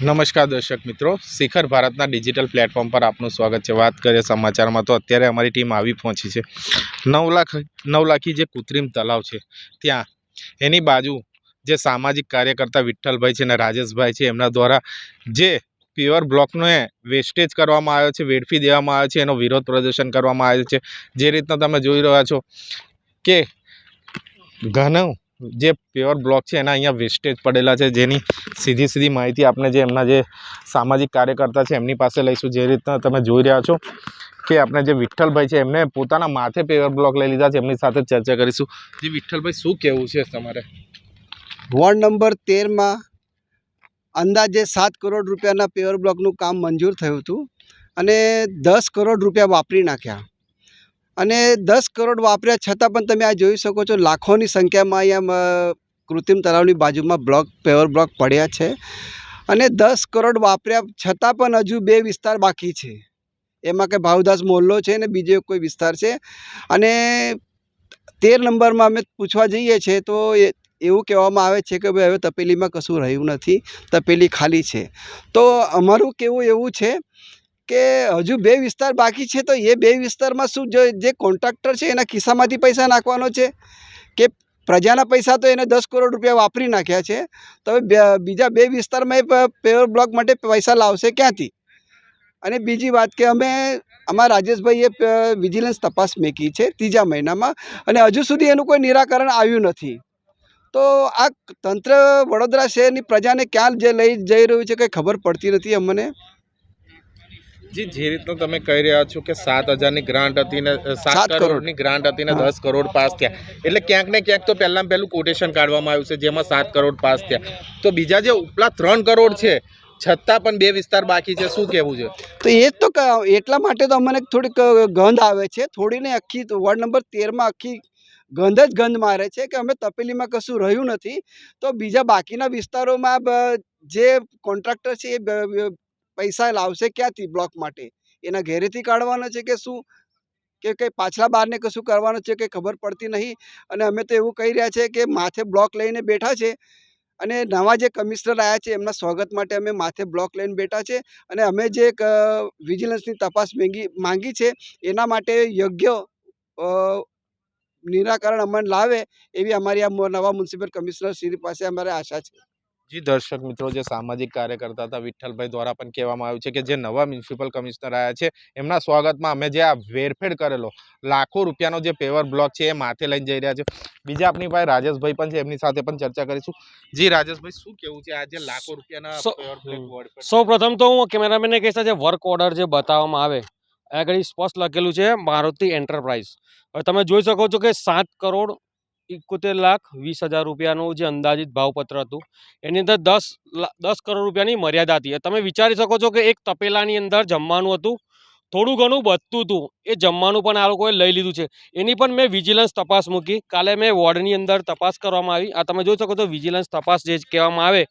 નમસ્કાર દર્શક મિત્રો. શિખર ભારતના ડિજિટલ પ્લેટફોર્મ પર આપનું સ્વાગત છે. વાત કરીએ સમાચારમાં તો અત્યારે અમારી ટીમ આવી પહોંચી છે. નવ લાખ, નવ લાખી જે કૃત્રિમ તલાવ છે, ત્યાં એની બાજુ જે સામાજિક કાર્યકર્તા વિઠ્ઠલભાઈ છે અને રાજેશભાઈ છે, એમના દ્વારા જે પ્યોર બ્લોકને વેસ્ટેજ કરવામાં આવ્યો છે, વેડફી દેવામાં આવ્યો છે, એનો વિરોધ પ્રદર્શન કરવામાં આવ્યો છે. જે રીતના તમે જોઈ રહ્યા છો કે ઘણું જે પ્યોર બ્લોક છે, એના અહીંયા વેસ્ટેજ પડેલા છે, જેની સીધી સીધી માહિતી આપણે જે એમના જે સામાજિક કાર્યકર્તા છે, એમની પાસે લઈશું. જે રીતના તમે જોઈ રહ્યા છો કે આપણે જે વિઠ્ઠલભાઈ છે, એમને પોતાના માથે પેવર બ્લોક લઈ લીધા છે, એમની સાથે ચર્ચા કરીશું. જે, વિઠ્ઠલભાઈ, શું કહેવું છે તમારે? વોર્ડ નંબર તેરમાં અંદાજે સાત કરોડ રૂપિયાના પેવર બ્લોકનું કામ મંજૂર થયું હતું અને દસ કરોડ રૂપિયા વાપરી નાખ્યા. અને દસ કરોડ વાપર્યા છતાં પણ તમે આ જોઈ શકો છો, લાખોની સંખ્યામાં અહીંયા કૃત્રિમ તળાવની બાજુમાં બ્લોક, પેવર બ્લોક પડ્યા છે. અને દસ કરોડ વાપર્યા છતાં પણ હજુ બે વિસ્તાર બાકી છે. એમાં કે ભાવદાસ મોહલ્લો છે ને બીજો કોઈ વિસ્તાર છે. અને તેર નંબરમાં અમે પૂછવા જઈએ છીએ તો એવું કહેવામાં આવે છે કે ભાઈ હવે તપેલીમાં કશું રહ્યું નથી, તપેલી ખાલી છે. તો અમારું કેવું એવું છે કે હજુ બે વિસ્તાર બાકી છે, તો એ બે વિસ્તારમાં શું જે કોન્ટ્રાક્ટર છે, એના ખિસ્સામાંથી પૈસા નાખવાનો છે? કે પ્રજાના પૈસા તો એને દસ કરોડ રૂપિયા વાપરી નાખ્યા છે, તો હવે બીજા બે વિસ્તારમાં એ પેવર બ્લોક માટે પૈસા લાવશે ક્યાંથી? અને બીજી વાત કે અમે, અમારા રાજેશભાઈએ વિજિલન્સ તપાસ મેકી છે ત્રીજા મહિનામાં, અને હજુ સુધી એનું કોઈ નિરાકરણ આવ્યું નથી. તો આ તંત્ર વડોદરા શહેરની પ્રજાને ક્યાં જે લઈ જઈ રહ્યું છે, કંઈ ખબર પડતી નથી અમને? જે જે રીતનું તમે કહી રહ્યા છો કે સાત હજારની ગ્રાન્ટ હતી ને સાત કરોડની ગ્રાન્ટ હતી ને દસ કરોડ પાસ થયા. એટલે ક્યાંક ને ક્યાંક તો પહેલાં પહેલું કોટેશન કાઢવામાં આવ્યું છે જેમાં સાત કરોડ પાસ થયા. તો બીજા જે ઉપલા ત્રણ કરોડ છે છતાં પણ બે વિસ્તાર બાકી છે શું કહેવું છે? તો એ જ તો એટલા માટે તો અમને થોડીક ગંધ આવે છે. થોડીને આખી વોર્ડ નંબર તેરમાં આખી ગંધ જ ગંધ મારે છે કે અમે તપેલીમાં કશું રહ્યું નથી. તો બીજા બાકીના વિસ્તારોમાં જે કોન્ટ્રાક્ટર છે એ પૈસા લાવશે ક્યાંથી બ્લોક માટે? એના ઘેરેથી કાઢવાનો છે કે શું? કે કંઈ પાછલા બારને કશું કરવાનું છે કે ખબર પડતી નહીં? અને અમે તો એવું કહી રહ્યા છે કે માથે બ્લોક લઈને બેઠા છે. અને નવા જે કમિશનર આવ્યા છે એમના સ્વાગત માટે અમે માથે બ્લોક લઈને બેઠા છે. અને અમે જે એક વિજિલન્સની તપાસ માંગી માંગી છે, એના માટે યોગ્ય નિરાકરણ અમને લાવે એવી અમારી આ નવા મ્યુનિસિપલ કમિશનર શ્રી પાસે અમારે આશા છે. જી દર્શક મિત્રો જે સામાજિક કાર્યકર્તા હતા વિઠ્ઠલભાઈ દ્વારા પણ કહેવામાં આવ્યું છે કે જે નવા મ્યુનિસિપલ કમિશનર આવ્યા છે એમના સ્વાગતમાં અમે જે આ વેરફેર કરેલો લાખો રૂપિયાનો જે પેવર બ્લોક છે એ માથે લઈને જઈ રહ્યા છે. બીજા આપણી પાસે રાજેશભાઈ પણ છે એમની સાથે પણ ચર્ચા કરીશું. જી રાજેશભાઈ શું કેવું છે? આ જે લાખો રૂપિયાના સો- પ્રથમ તો હું કેમેરામેનને કહીશ જે વર્ક ઓર્ડર જે બતાવવામાં આવે આગળ સ્પષ્ટ લખેલું છે મારુતિ એન્ટરપ્રાઇઝ. તમે જોઈ શકો છો કે સાત કરોડ એકોતેર લાખ વીસ હજાર રૂપિયાનું જે અંદાજિત ભાવપત્ર હતું, એની અંદર દસ દસ કરોડ રૂપિયાની મર્યાદા હતી. તમે વિચારી શકો છો કે એક તપેલાની અંદર જમવાનું હતું, થોડું ઘણું બચતું હતું, એ જમવાનું પણ આ લોકોએ લઈ લીધું છે. એની પણ મેં વિજિલન્સ તપાસ મૂકી. કાલે મેં વોર્ડની અંદર તપાસ કરવામાં આવી. આ તમે જોઈ શકો છો વિજિલન્સ તપાસ જે કહેવામાં આવે,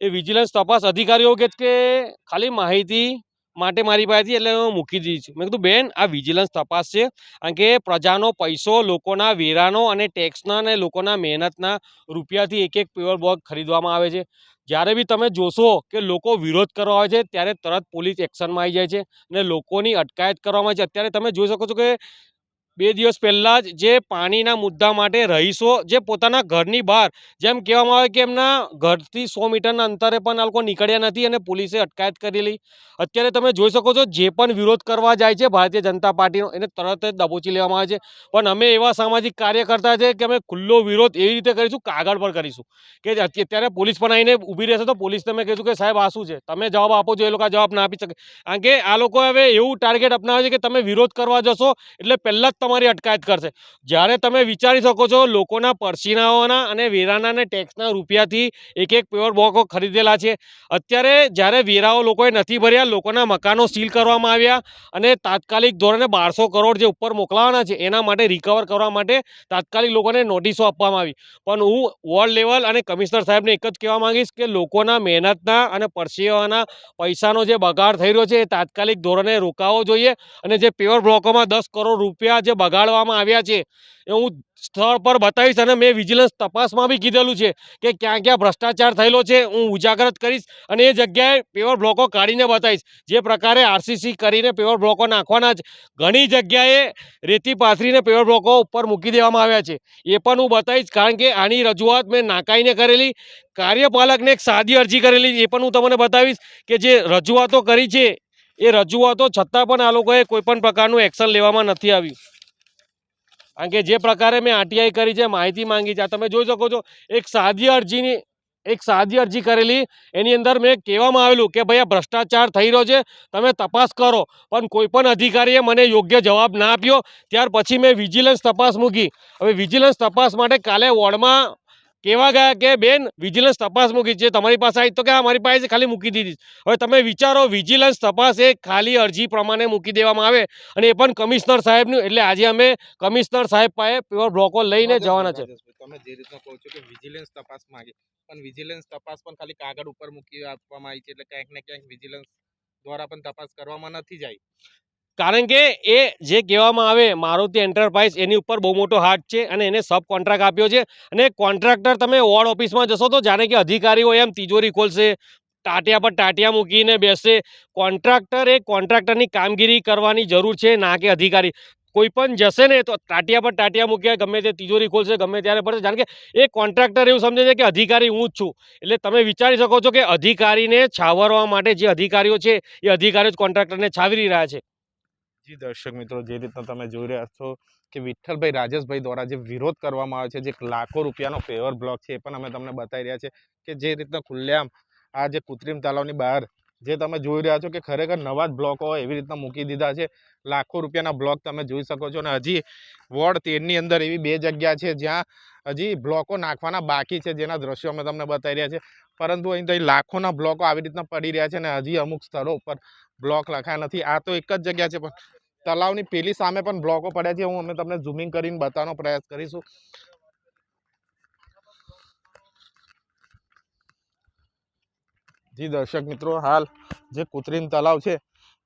એ વિજિલન્સ તપાસ અધિકારીઓ કે ખાલી માહિતી માટે મારી પાસેથી એટલે હું મૂકી દીધી છું મેં કીધું, બેન, આ વિજિલન્સ તપાસ છે કારણ કે પ્રજાનો પૈસો લોકોના વેરાનો અને ટેક્સના અને લોકોના મહેનતના રૂપિયાથી એક એક પેવર બોગ ખરીદવામાં આવે છે. જ્યારે બી તમે જોશો કે લોકો વિરોધ કરવા આવે છે, ત્યારે તરત પોલીસ એક્શનમાં આવી જાય છે અને લોકોની અટકાયત કરવામાં આવે છે. અત્યારે તમે જોઈ શકો છો કે બે દિવસ પહેલાં જ જે પાણીના મુદ્દા માટે રહીશો, જે પોતાના ઘરની બહાર, જેમ કહેવામાં આવે કે એમના ઘરથી સો મીટરના અંતરે પણ આ લોકો નીકળ્યા નથી અને પોલીસે અટકાયત કરેલી અત્યારે તમે જોઈ શકો છો, જે પણ વિરોધ કરવા જાય છે, ભારતીય જનતા પાર્ટીનો, એને તરત જ દબોચી લેવામાં આવે છે. પણ અમે એવા સામાજિક કાર્યકર્તા છે કે અમે ખુલ્લો વિરોધ એવી રીતે કરીશું કાગળ પર કરીશું. કે અત્યારે પોલીસ પણ આવીને ઊભી રહેશે તો પોલીસ તમે કહીશું કે સાહેબ આ શું છે? તમે જવાબ આપો છો એ લોકો જવાબ ના આપી શકે. કારણ કે આ લોકો હવે એવું ટાર્ગેટ અપનાવે છે કે તમે વિરોધ કરવા જશો એટલે પહેલાં જ તમારી અટકાયત કરશે. જ્યારે તમે વિચારી શકો છો, લોકોના પરસીનાઓના અને વેરાના ટેક્સના રૂપિયાથી એક એક પેવર બોકો ખરીદેલા છે. અત્યારે જ્યારે વેરાઓ લોકોએ નથી ભર્યા, લોકોના મકાનો સીલ કરવામાં આવ્યા અને તાત્કાલિક ધોરણે બારસો કરોડ જે ઉપર મોકલાવાના છે, એના માટે રિકવર કરવા માટે તાત્કાલિક લોકોને નોટિસો આપવામાં આવી. પણ હું વોર્ડ લેવલ અને કમિશનર સાહેબને એક જ કહેવા માંગીશ કે લોકોના મહેનતના અને પરસીઓના પૈસાનો જે બગાડ થઈ રહ્યો છે, એ તાત્કાલિક ધોરણે રોકાવો જોઈએ અને જે પેવર બ્લોકોમાં દસ કરોડ રૂપિયા જે બગાડવામાં આવ્યા છે. એ હું સ્થળ પર બતાવીશ અને મેં વિજિલન્સ તપાસમાં બી કીધેલું છે કે ક્યાં ક્યાં ભ્રષ્ટાચાર થયેલો છે. હું ઉજાગરત કરીશ અને એ જગ્યાએ પેવર બ્લોકો કાઢીને બતાવીશ. જે પ્રકારે આરસીસી કરીને પેવર બ્લોકો નાખવાના જ ઘણી જગ્યાએ રેતી પાથરીને પેવર બ્લોકો ઉપર મૂકી દેવામાં આવ્યા છે. એ પણ હું બતાવીશ કારણ કે આની રજૂઆત મેં નાકાઈને કરેલી. કાર્યપાલકને એક સાદી અરજી કરેલી. એ પણ હું તમને બતાવીશ કે જે રજૂઆતો કરી છે, એ રજૂઆતો છતાં પણ આ લોકોએ કોઈપણ પ્રકારનું એક્શન લેવામાં નથી આવ્યું. કારણ કે જે પ્રકારે મેં આરટીઆઈ કરી છે, માહિતી માંગી છે, આ તમે જોઈ શકો છો, એક સાદી અરજીની, એક સાદી અરજી કરેલી, એની અંદર મેં કહેવામાં આવેલું કે ભાઈ આ ભ્રષ્ટાચાર થઈ રહ્યો છે, તમે તપાસ કરો, પણ કોઈપણ અધિકારીએ મને યોગ્ય જવાબ ના આપ્યો, ત્યાર પછી મેં વિજિલન્સ તપાસ મૂકી. હવે વિજિલન્સ તપાસ માટે કાલે વોર્ડમાં કહેવા ગયા કે બેન વિજિલન્સ તપાસ મૂકી છે. તમારી પાસે આવી તો કે મારી પાસે ખાલી મૂકી દીધી હવે તમે વિચારો વિજિલન્સ તપાસ એ ખાલી અરજી પ્રમાણે મૂકી દેવામાં આવે અને એ પણ કમિશનર સાહેબનું, એટલે આજે અમે કમિશનર સાહેબ પાસે પ્યોર બ્લોકો લઈને જવાના છે. તમે જે રીતના કહો છો કે વિજિલન્સ તપાસ માંગે, પણ વિજિલન્સ તપાસ પણ ખાલી કાગળ ઉપર મૂકી આપવામાં આવી છે, એટલે ક્યાંક ને ક્યાંક વિજિલન્સ દ્વારા પણ તપાસ કરવામાં નથી જાય. કારણ કે એ જે કહેવામાં આવે, મારુતિ એન્ટરપ્રાઇઝ એની ઉપર બહુ મોટો હાથ છે અને એને સબ કોન્ટ્રાક્ટ આપ્યો છે. અને કોન્ટ્રાક્ટર તમે વોર્ડ ઓફિસમાં જશો તો જાણે કે અધિકારીઓ એમ તિજોરી ખોલશે, ટાટિયા પર ટાટિયા મૂકીને બેસશે. કોન્ટ્રાક્ટર એ કોન્ટ્રાક્ટરની કામગીરી કરવાની જરૂર છે, ના કે અધિકારી. કોઈ પણ જશે ને તો ટાટિયા પર ટાટિયા મૂક્યા, ગમે તે તિજોરી ખોલશે, ગમે ત્યારે પડશે. કારણ કે એ કોન્ટ્રાક્ટર એવું સમજે છે કે અધિકારી હું જ છું. એટલે તમે વિચારી શકો છો કે અધિકારીને છાવરવા માટે જે અધિકારીઓ છે, એ અધિકારીઓ જ કોન્ટ્રાક્ટરને છાવરી રહ્યા છે. જી દર્શક મિત્રો, જે રીતના તમે જોઈ રહ્યા છો કે વિઠ્ઠલભાઈ રાજેશભાઈ દ્વારા જે વિરોધ કરવામાં આવે છે, જે લાખો રૂપિયાનો ફેવર બ્લોક છે, એ પણ અમે તમને બતાવી રહ્યા છે કે જે રીતના ખુલ્લેઆમ આ જે કૃત્રિમ તળાવની બહાર જે તમે જોઈ રહ્યા છો કે ખરેખર નવા જ બ્લોકો એવી રીતના મૂકી દીધા છે. લાખો રૂપિયાના બ્લોક તમે જોઈ શકો છો અને હજી વોર્ડ તેરની અંદર એવી બે જગ્યા છે જ્યાં હજી બ્લોકો નાખવાના બાકી છે જેના દ્રશ્યો અમે તમને બતાવી રહ્યા છે પરંતુ અહીં તો લાખોના બ્લોકો આવી રીતના પડી રહ્યા છે અને હજી અમુક સ્થળો ઉપર બ્લોક લખાયા નથી. આ તો એક જ જગ્યા છે પણ તલાવની પેલી સામે પણ બ્લોકો પડ્યા છે. હું અમે તમને ઝૂમિંગ કરીને બતાવવાનો પ્રયાસ કરીશું. જી દર્શક મિત્રો, હાલ જે કૃત્રિમ તલાવ છે,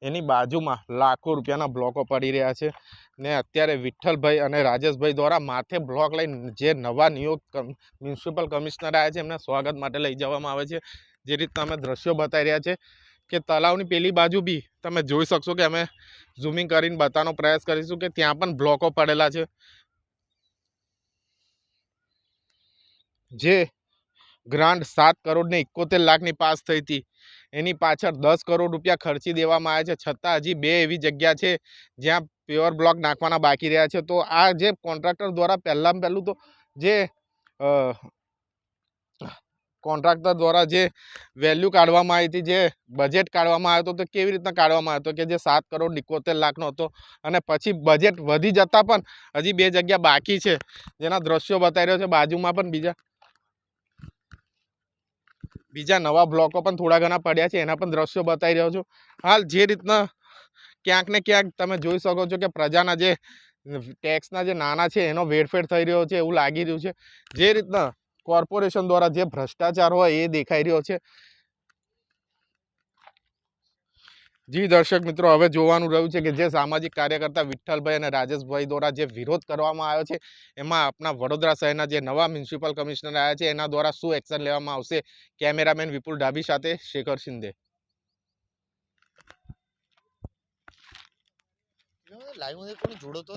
એની બાજુમાં લાખો રૂપિયાના બ્લોકો પડી રહ્યા છે. ને અત્યારે વિઠ્ઠલભાઈ અને રાજેશભાઈ દ્વારા માથે બ્લોક લઈને જે નવા નિયોગ મ્યુનિસિપલ કમિશનર આવ્યા છે, એમને સ્વાગત માટે લઈ જવામાં આવે છે. જે રીતના અમે દ્રશ્યો બતાવી રહ્યા છે કે તલાવની પેલી બાજુ બી તમે જોઈ શકશો કે અમે ઝૂમિંગ કરીને બતાવવાનો પ્રયાસ કરીશું કે ત્યાં પણ બ્લોકો પડેલા છે. જે ગ્રાન્ટ સાત કરોડ ને એકોતેર લાખની પાસ થઈ હતી. એની પાછળ દસ કરોડ રૂપિયા ખર્ચી દેવામાં આવ્યા છે. છતાં હજી બે એવી જગ્યા છે જ્યાં પ્યોર બ્લોક નાખવાના બાકી રહ્યા છે. તો આ જે કોન્ટ્રાક્ટર દ્વારા પહેલાં પહેલું તો જે કોન્ટ્રાક્ટર દ્વારા જે વેલ્યુ કાઢવામાં આવી હતી, જે બજેટ કાઢવામાં આવ્યો હતો, તો કેવી રીતના કાઢવામાં આવ્યો હતો કે જે સાત કરોડ એકોતેર લાખનો હતો અને પછી બજેટ વધી જતાં પણ હજી બે જગ્યા બાકી છે. જેના દ્રશ્યો બતાવી રહ્યો છે. બાજુમાં પણ બીજા બીજા નવા બ્લોકો પણ થોડા ઘણા પડ્યા છે. એના પણ દ્રશ્યો બતાવી રહ્યો છું. હાલ જે રીતના ક્યાંક ને ક્યાંક તમે જોઈ શકો છો કે પ્રજાના જે ટેક્સના જે નાના છે, એનો વેરફેર થઈ રહ્યો છે, એવું લાગી રહ્યું છે. જે રીતના કોર્પોરેશન દ્વારા જે ભ્રષ્ટાચાર હોય એ દેખાઈ રહ્યો છે. જી, દર્શક મિત્રો, હવે જોવાનું રહ્યું છે કે જે સામાજિક કાર્યકર્તા વિઠ્ઠલભાઈ અને રાજેશભાઈ દ્વારા જે વિરોધ કરવામાં આવ્યો છે, એમાં આપણા વડોદરા શહેરના જે નવા મ્યુનિસિપલ કમિશનર આવ્યા છે, એના દ્વારા શું એક્શન લેવામાં આવશે? કેમેરામેન વિપુલ ડાબી સાથે શેખર શિંદે. લાઈવ જોડો તો.